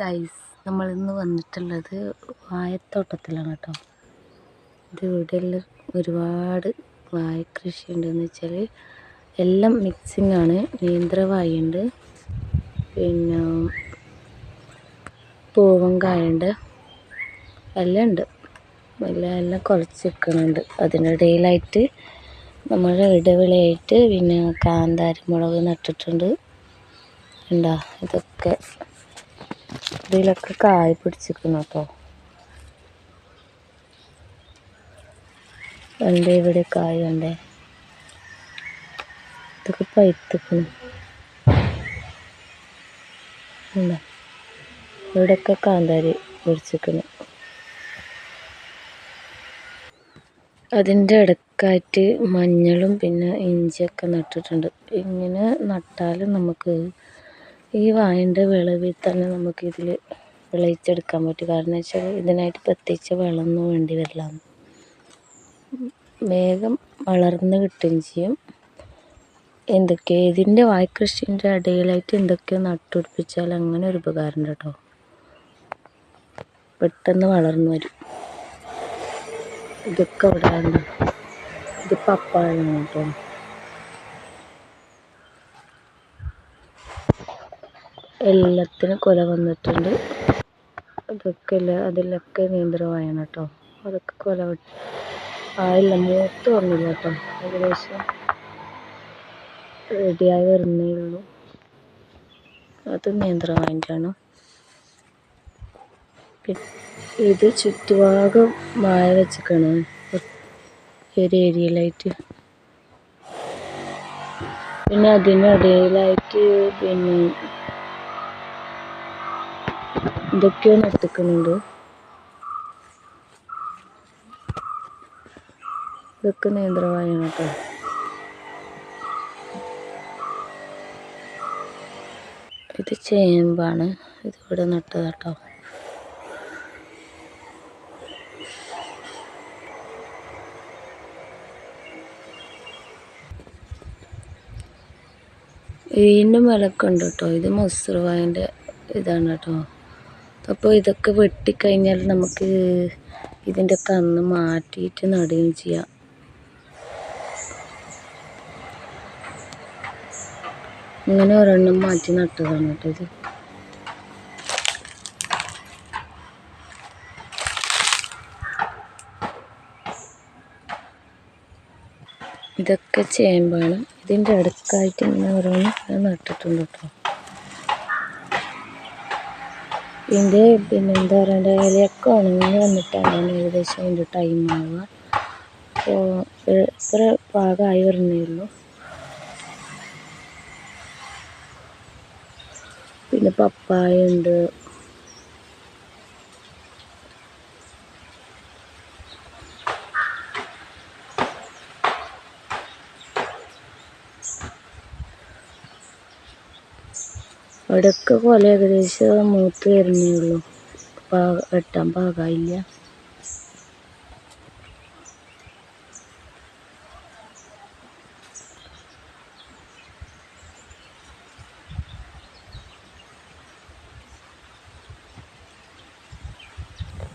Guys നമ്മളിന്ന് വന്നിട്ടുള്ളത് വാഴത്തോട്ടത്തിലാണ് കേട്ടോ. ഇത് ഇവിടെ ഒരുപാട് വാഴ കൃഷി ഉണ്ടെന്ന് വെച്ചാൽ എല്ലാം മിക്സിംഗ് ആണ്. നേന്ത്രവായുണ്ട് പിന്നെ പൂവങ്കായുണ്ട് എല്ലാം ഉണ്ട്. എല്ലാം എല്ലാം കുളച്ച് നിൽക്കുന്നുണ്ട്. അതിനിടയിലായിട്ട് നമ്മൾ ഇടവിളയായിട്ട് പിന്നെ കാന്താരി മുളക് നട്ടിട്ടുണ്ട്. ഉണ്ടോ ഇതൊക്കെ ഇതിലൊക്കെ കായ് പിടിച്ചിരിക്കുന്നു കേട്ടോ കണ്ടേ ഇവിടെ കായ് കണ്ടേ? ഇതൊക്കെ പൈത്തിക്കുന്നു ഉണ്ടാ ഇവിടെയൊക്കെ കാന്താരി പിടിച്ചിരിക്കുന്നു അതിന്റെ ഇടക്കായിട്ട് മഞ്ഞളും പിന്നെ ഇഞ്ചിയൊക്കെ നട്ടിട്ടുണ്ട്. ഇങ്ങനെ നട്ടാൽ നമുക്ക് ഈ വാഴേന്റെ വിളവിൽ തന്നെ നമുക്ക് നമുക്കിതിൽ വിളയിച്ചെടുക്കാൻ പറ്റും. കാരണം വെച്ചാൽ ഇതിനായിട്ട് പ്രത്യേകിച്ച് വളമൊന്നും വേണ്ടി വരില്ല. വേഗം വളർന്ന് കിട്ടുകയും ചെയ്യും. എന്തൊക്കെ ഇതിന്റെ വായ്ക്കൃഷിന്റെ ഇടയിലായിട്ട് എന്തൊക്കെയോ നട്ടുപിടിപ്പിച്ചാൽ അങ്ങനെ ഒരു ഉപകാരം കേട്ടോ. പെട്ടെന്ന് വളർന്നു വരും. ഇതൊക്കെ ഇവിടെ ഇത് പപ്പായ കേട്ടോ. എല്ലാത്തിനും കൊല വന്നിട്ടുണ്ട്. അതൊക്കെ അതിലൊക്കെ നേന്ത്രവായാണ് കേട്ടോ. അതൊക്കെ കൊല ആയില്ല മൂത്ത് വന്നില്ല കേട്ടോ. ഏകദേശം റെഡിയായി വരുന്നേ ഉള്ളൂ. അത് നിയന്ത്രണമായിട്ടാണ്. ഇത് ചുറ്റുഭാഗം മായ വെച്ചിക്കാണ്. ഒരു ഏരിയയിലായിട്ട്. പിന്നെ അതിനിടയിലായിട്ട് പിന്നെ ഇതൊക്കെയോ നട്ടിക്കുന്നുണ്ട് ഇതൊക്കെ നേന്ത്രവായാണ് കേട്ടോ. ഇത് ചേമ്പാണ്. ഇതിവിടെ നട്ടത് കേട്ടോ ഇതിന്റെ മേലൊക്കെ കേട്ടോ. ഇത് മൊസറുവായന്റെ ഇതാണ് കേട്ടോ. അപ്പോൾ ഇതൊക്കെ വെട്ടിക്കഴിഞ്ഞാൽ നമുക്ക് ഇതിന്റെ കന്ന് മാറ്റിയിട്ട് നടുകയും ചെയ്യാം. ഇങ്ങനെ ഒരെണ്ണം മാറ്റി നട്ടതാണ് കേട്ടോ ഇത്. ഇതൊക്കെ ചേമ്പാണ്. ഇതിന്റെ അടുക്കായിട്ട് ഇങ്ങനെ ഓരോന്ന് നട്ടിട്ടുണ്ട് കേട്ടോ. ഇതിന്റെ പിന്നെ എന്താ പറയണ്ടേ ഇലയൊക്കെ ഉണങ്ങി വന്നിട്ടാണ് ഏകദേശം അതിന്റെ ടൈം ആവുക. അപ്പോൾ ഇത്ര പാകമായി വരുന്നേ ഉള്ളൂ. പിന്നെ പപ്പായ ഉണ്ട് അവിടെയൊക്കെ കൊല ഏകദേശം മൂത്ത് വരുന്നേ ഉള്ളൂ. വെട്ടാൻ പാകായില്ല.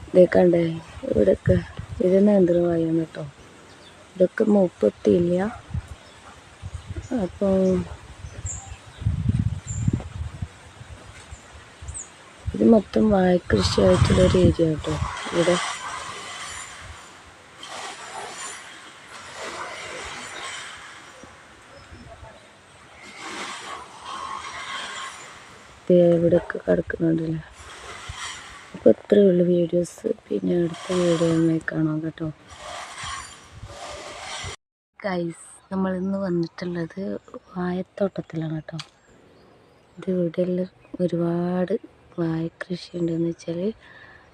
ഇതേക്കണ്ടേ ഇവിടെയൊക്കെ ഇത് നേന്ത്രവായാണ് കേട്ടോ ഇതൊക്കെ മൂപ്പെത്തിയില്ല. അപ്പോൾ ഇത് മൊത്തം ഒരു ഏരിയ കേട്ടോ ഇവിടെ. ഇവിടെയൊക്കെ കിടക്കുന്നുണ്ടല്ലേ. അപ്പോൾ ഇത്രയേ ഉള്ളൂ വീഡിയോസ് പിന്നെ അടുത്ത വീഡിയോ കാണാം കേട്ടോ. ഗൈസ് നമ്മളിന്ന് വന്നിട്ടുള്ളത് വാഴത്തോട്ടത്തിലാണ് കേട്ടോ. ഇത് ഇവിടെയുള്ള ഒരുപാട് വാഴ കൃഷി ഉണ്ടെന്ന് വെച്ചാൽ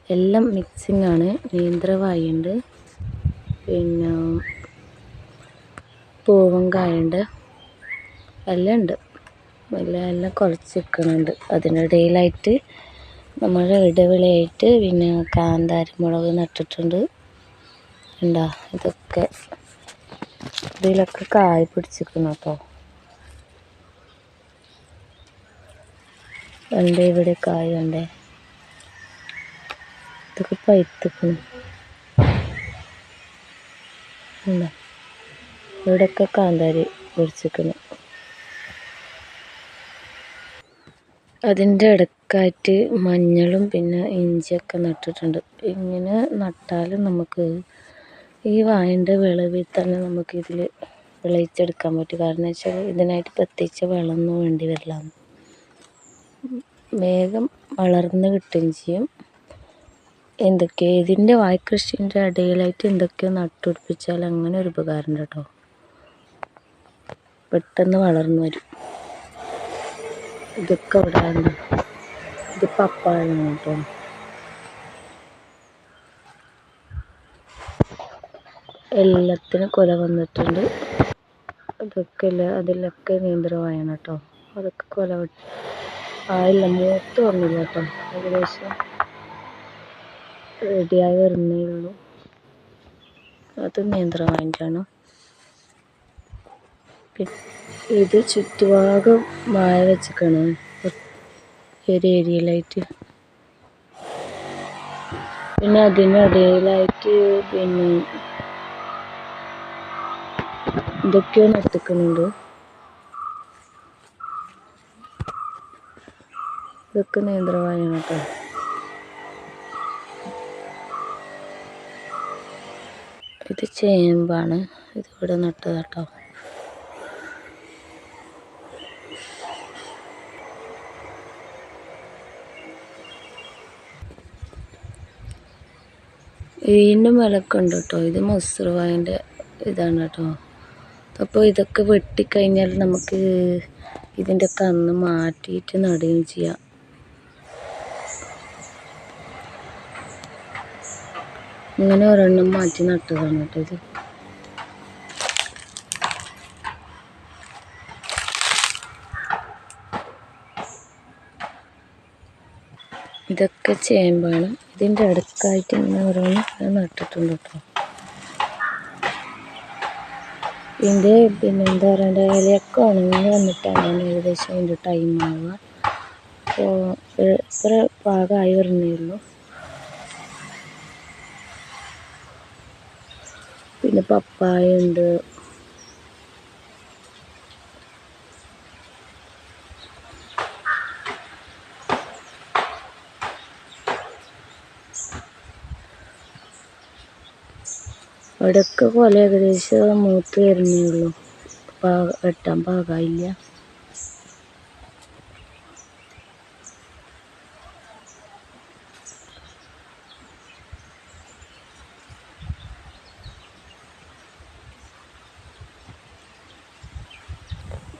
എല്ലാം മിക്സിംഗ് ആണ് നേന്ത്രവായുണ്ട്. പിന്നെ പൂവങ്കായുണ്ട് എല്ലാം ഉണ്ട്. എല്ലാം എല്ലാം കുളച്ച് നിൽക്കുന്നുണ്ട്. അതിനിടയിലായിട്ട് നമ്മൾ ഇടവിളയായിട്ട് പിന്നെ കാന്താരി മുളക് നട്ടിട്ടുണ്ട്. ഉണ്ടാ ഇതൊക്കെ ഇതിലൊക്കെ കായ് പിടിച്ചിരിക്കുന്നു കേട്ടോ. കണ്ടേ ഇവിടെ കായുണ്ട് കണ്ടേ. ഇതൊക്കെ പഴുത്തിക്കണം ഇവിടെയൊക്കെ കാന്താരി പൊടിച്ചിക്കണം അതിന്റെ ഇടക്കായിട്ട് മഞ്ഞളും പിന്നെ ഇഞ്ചിയൊക്കെ നട്ടിട്ടുണ്ട്. ഇങ്ങനെ നട്ടാൽ നമുക്ക് ഈ വായന്റെ വിളവിൽ തന്നെ നമുക്കിതിൽ വിളയിച്ചെടുക്കാൻ പറ്റും. കാരണം വെച്ചാൽ ഇതിനായിട്ട് പ്രത്യേകിച്ച് വളമൊന്നും വേണ്ടി വരില്ല. വേഗം വളർന്ന് കിട്ടുകയും ചെയ്യും. എന്തൊക്കെ? ഇതിന്റെ വായ്ക്കൃഷിന്റെ ഇടയിലായിട്ട് എന്തൊക്കെയോ നട്ടുപിടിപ്പിച്ചാൽ അങ്ങനെ ഒരു ഉപകാരം കേട്ടോ. പെട്ടെന്ന് വളർന്നു വരും. ഇതൊക്കെ ഇവിടെ ഇത് പപ്പായാണ് കേട്ടോ. എല്ലാത്തിനും കൊല വന്നിട്ടുണ്ട്. അതൊക്കെ അതിലൊക്കെ നിയന്ത്രണമായാണ് കേട്ടോ. അതൊക്കെ കൊല ആയില്ല മൂത്ത് വന്നില്ല കേട്ടോ. ഏകദേശം റെഡിയായി വരുന്നേ ഉള്ളൂ. അത് നേന്ത്രവായന്റെയാണ് ഇത് ചുറ്റുഭാഗം മായ വെച്ചിക്കാണ്. ഒരു ഏരിയയിലായിട്ട്. പിന്നെ അതിനിടയിലായിട്ട് പിന്നെ ഇതൊക്കെയാണ് നട്ടിക്കുന്നുണ്ട് ഇതൊക്കെ നേന്ത്രവായാണ് കേട്ടോ. ഇത് ചേമ്പാണ്. ഇത് ഇവിടെ നട്ടത് കേട്ടോ. വീണ്ടും വിലക്കുണ്ട് കേട്ടോ. ഇത് മൊസറുവായന്റെ ഇതാണ് കേട്ടോ. അപ്പോൾ ഇതൊക്കെ വെട്ടിക്കഴിഞ്ഞാൽ നമുക്ക് ഇതിന്റെ കന്ന് മാറ്റിയിട്ട് നടുകയും ചെയ്യാം. ഇങ്ങനെ ഒരെണ്ണം മാറ്റി നട്ടതാണ് കേട്ടോ ഇത്. ഇതൊക്കെ ചേമ്പാണ്. ഇതിന്റെ അടുക്കായിട്ട് ഇങ്ങനെ ഓരോന്ന് നട്ടിട്ടുണ്ട് കേട്ടോ. ഇതിന്റെ പിന്നെ എന്താ പറയണ്ട ഇലയൊക്കെ ഉണങ്ങി വന്നിട്ടാണ് ഏകദേശം അതിന്റെ ടൈം ആവുക. അപ്പോൾ ഇത്ര പാകമായി വരുന്നേ ഉള്ളൂ. പിന്നെ പപ്പായ ഉണ്ട്. അവിടെയൊക്കെ കൊല ഏകദേശം മൂത്ത് വരുന്നേ ഉള്ളൂ. വെട്ടാൻ പാകമായില്ല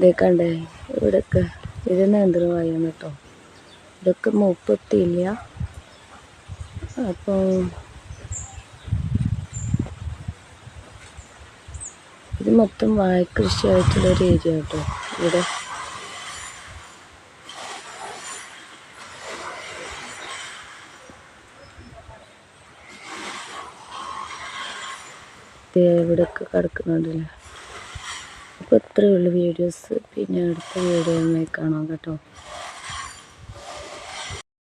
ഇതേ കണ്ടേ ഇവിടെയൊക്കെ ഇത് നേന്ത്രവായാണ് കേട്ടോ. ഇതൊക്കെ മൂപ്പെത്തിയില്ല അപ്പോൾ ഇത് മൊത്തം ഒരു ഏരിയ കേട്ടോ ഇവിടെ. ഇവിടെയൊക്കെ കിടക്കുന്നുണ്ടല്ലേ. അപ്പോൾ ഇത്രയേ ഉള്ളൂ വീഡിയോസ് പിന്നെ അടുത്ത വീഡിയോ കാണാം കേട്ടോ.